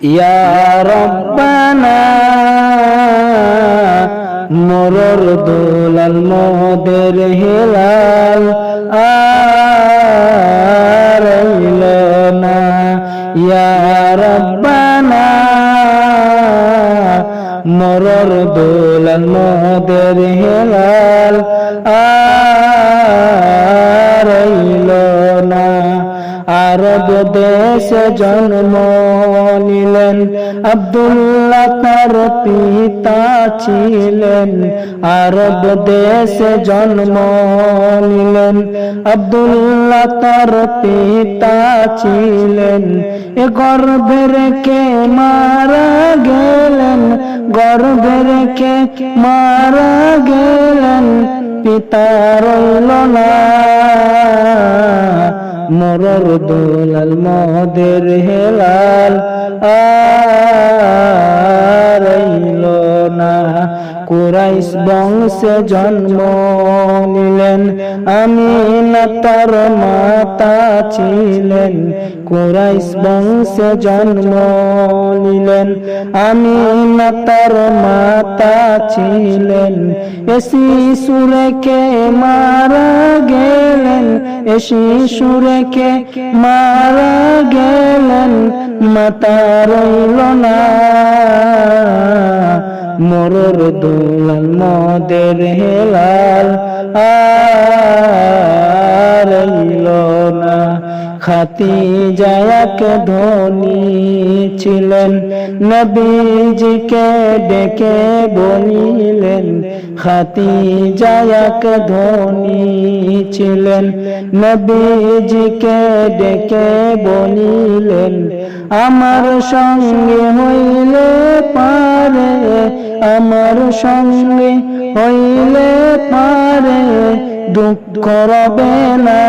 ইয়া রব্বানা মরর দোলাল মদের হেলাল আর না। ইয়া রব্বানা মরর দোলাল মদের আরব দেশে জন্ম নিলেন। আব্দুল্লাহ তার পিতা ছিলেন। আরব দেশে জন্ম নিলেন। আব্দুল্লাহ তার পিতা ছিলেন। এ গর্ভে রেখে মারা গেলেন? গর্ভে রেখে মারা গেলেন? পিতা রইল না। মরর দোলাল মদের হেলাল আরইল না। কুরাইশ বংশে জন্ম নিলেন আমি না তার মাতা ছিলেন। কুরাইশ বংশে জন্ম নিলেন আমি না তার মাতা ছিলেন। এ শিশু মারা গেলেন এ শিশু রেখে মারা গেলেন মাতা রইল না। মরর দোলাল মদের হেলাল না খাতি জায়াক ধনী ছিলেন, নবীজিকে ডেকে বলিলেন খাতি জায়াক ধনী ছিলেন, নবীজিকে ডেকে বলিলেন, আমার সঙ্গে হইলে পারে, আমার সঙ্গে হইলে পারে, দুঃখ রবে না।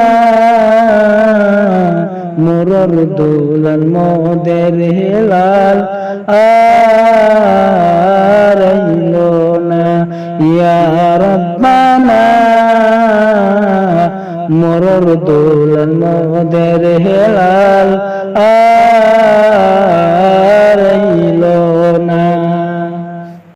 মোরর দোলন মোদের হেলাল আইলো না। ইয়া রব্বানা মোরর দোলন মোদের হেলাল আরইল